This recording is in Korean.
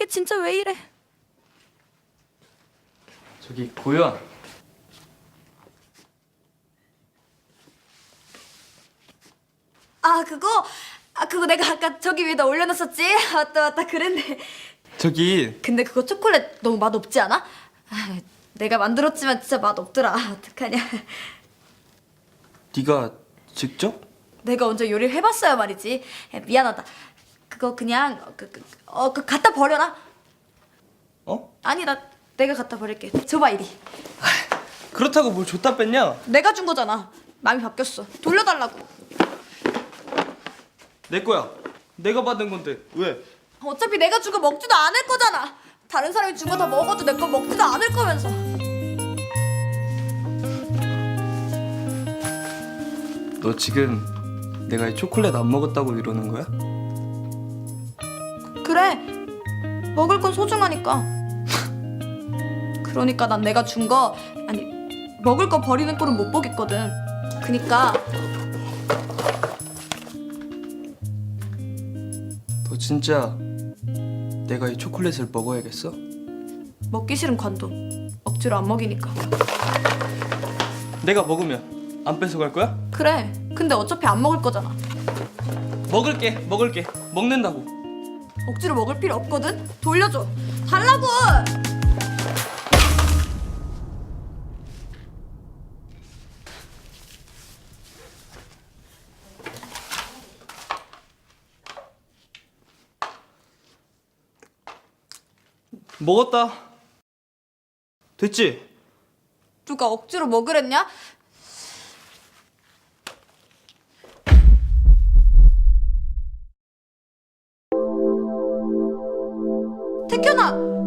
이상하게 진짜 왜 이래? 저기 고현 아 그거 아 그거 내가 아까 저기 위에다 올려놨었지. 맞다 맞다 그랬네. 저기 근데 그거 초콜릿 너무 맛 없지 않아? 아, 내가 만들었지만 진짜 맛 없더라. 어떡하냐. 네가 직접? 내가 언제 요리를 해봤어야 말이지. 야, 미안하다. 그거 그냥 그, 그, 어, 그 갖다 버려라. 어? 아니 나 내가 갖다 버릴게. 줘봐 이리. 그렇다고 뭘 줬다 뺐냐? 내가 준 거잖아. 마음이 바뀌었어. 돌려달라고. 내 거야 내가 받은 건데 왜? 어차피 내가 준 거 먹지도 않을 거잖아. 다른 사람이 준 거 다 먹어도 내 거 먹지도 않을 거면서. 너 지금 내가 이 초콜릿 안 먹었다고 이러는 거야? 그래. 먹을 건 소중하니까. 그러니까 난 내가 준 거 아니 먹을 거 버리는 꼴은 못 보겠거든. 그니까 너 진짜 내가 이 초콜릿을 먹어야겠어? 먹기 싫은 관도 억지로 안 먹이니까. 내가 먹으면 안 뺏어갈 거야? 그래. 근데 어차피 안 먹을 거잖아. 먹을게 먹을게 먹는다고 억지로 먹을 필요 없거든. 돌려줘. 달라고. 먹었다 됐지? 누가 억지로 먹으랬냐? きな